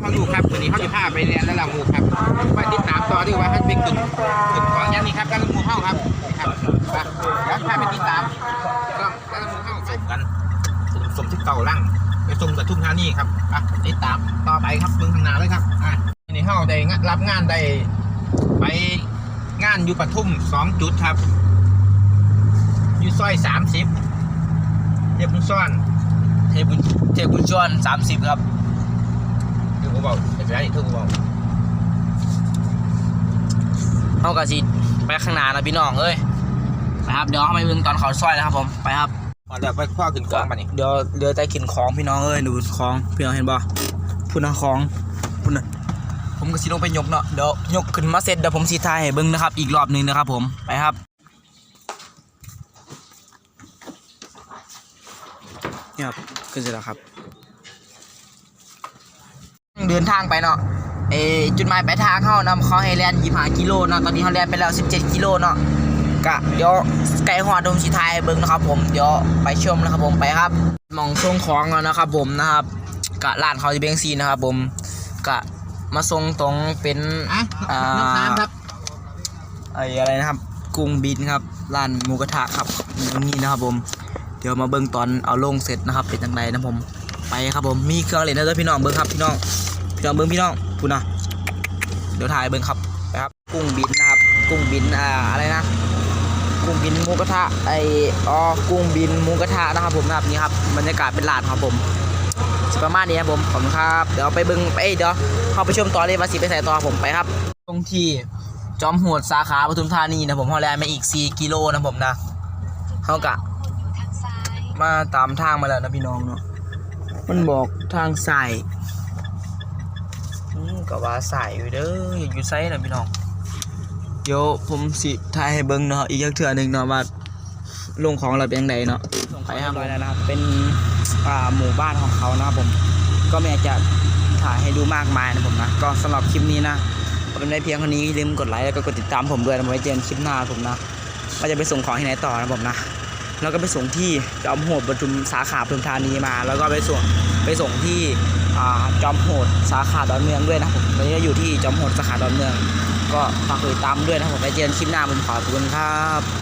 เขาอยู่ครับวันนี้เขาจะพาไปเรียนแล้วเราหมูครับไปติดตามต่อดีกว่าเขาเป็นกึ่งกึ่งของย่างนี้ครับแล้วหมูเข้าครับครับแล้วพาไปติดตามก็แล้วหมูเข้าส่งกันสมที่เก่าล่างไปส่งกับทุ่งธานี่ครับไปติดตามต่อไปครับเมืองทางนาเลยครับอะวันนี้เข้าได้รับงานได้ไปงานอยู่ปทุมสองจุดครับ อยู่ซอยสามสิบเทียบมุซ่อนเทพุนเทพุนชวนสามสิบครับ ถือว่าเบาเป็นไรถือว่าเบาเขากะสิไปข้างหน้านะพี่น้องเอ้ยนะครับเดี๋ยวเขาไปเบิ่งตอนเขาซอยนะครับผมไปครับเอาเดี๋ยวไปคว้าขึ้นกองมานี่เดี๋ยวเดี๋ยวแต่กินของพี่น้องเอ้ยดูของพี่น้องเห็นป่ะพุ่นนะของพุ่นนะผมก็สิลงไปยกเนาะเดี๋ยวยกขึ้นมาเสร็จเดี๋ยวผมสีทายให้เบิ่งนะครับ อีกรอบหนึงนะครับ ผมไปครับนี่ครับขึ้นเสร็จแล้วครับ เดินทางไปเนาะเออจุดหมายปลายทางเขานำเขาให้แลนยี่ห้ากิโลเนาะตอนนี้เขาแลนไปแล้ว 17 กิโลเนาะกะเดี๋ยวไก่หอดมสีทายให้เบิ่งนะครับ ผมเดี๋ยวไปชมนะครับผมไปครับหมองส่งของแล้วนะครับ ผมนะครับกะร้านเขาจะเบงซีนะครับ ผมกะมาส่งตรงเป็นอะอ่าน้ำน้ำครับไอ้อะไรนะครับกุ้งบินครับร้านหมูกระทะครับตรงนี้นะครับ ผม เดี๋ยวมาเบิ่งตอนเอาลงเสร็จนะครับเป็นจังไดนะผมไปครับผมมีเครื่องเล่นนะเด้อพี่น้องเบิ่งครับพี่น้อง พี่น้องเบิ่งพี่น้องพูดนะเดี๋ยวถ่ายเบิ่งครับไปครับ กุ้งบินนะครับ กุ้งบินอ่าอะไรนะ กุ้งบินหมูกระทะไออ๋อกุ้งบินหมูกระทะนะครับผมนะครับนี่ครับบรรยากาศเป็นลานครับผมสิประมาณนี้ครับผมขอบคุณครับเดี๋ยวไปเบิ่งไปเอ้ยเดี๋ยวเข้าไปชมต่อเลยว่าสิไปใส่ต่อผมไปครับ ตรงที่จอมโหดสาขาปทุมธานีนะผมฮอลแลนด์มาอีก 4 กิโลนะผมนะเขากะมาตามทางมาแล้วนะพี่น้องเนาะมันบอกทางสาย ก็ว่าสายอยู่เด้ออย่าอยู่ไซนะพี่น้องเดี๋ยวผมสิถ่ายให้เบิ่งเนาะอีกเถื่อหนึ่งเนาะว่าลงของเราเป็นยังไงเนาะไปครับแล้วนะครับ เป็นอ่าหมู่บ้านของเขานะครับผม ก็ไม่อยากจะถ่ายให้ดูมากมายนะผมนะ ก็สำหรับคลิปนี้นะเป็นได้เพียงเท่านี้อย่าลืมกดไลค์แล้วก็กดติดตามผมด้วยนะผมไว้เจอกันคลิปหน้าผมนะว่าจะไปส่งของที่ไหนต่อนะผมนะ แล้วก็ไปส่งที่จอมโหดปทุมสาขาปทุมธานีมา แล้วก็ไปส่ง ไปส่งที่จอมโหดสาขาดอนเมืองด้วยนะผมตอนนี้อยู่ที่จอมโหดสาขาดอนเมือง ก็ฝากติดตามด้วยนะผมไปเจอกันคลิปหน้าผมขอบคุณครับ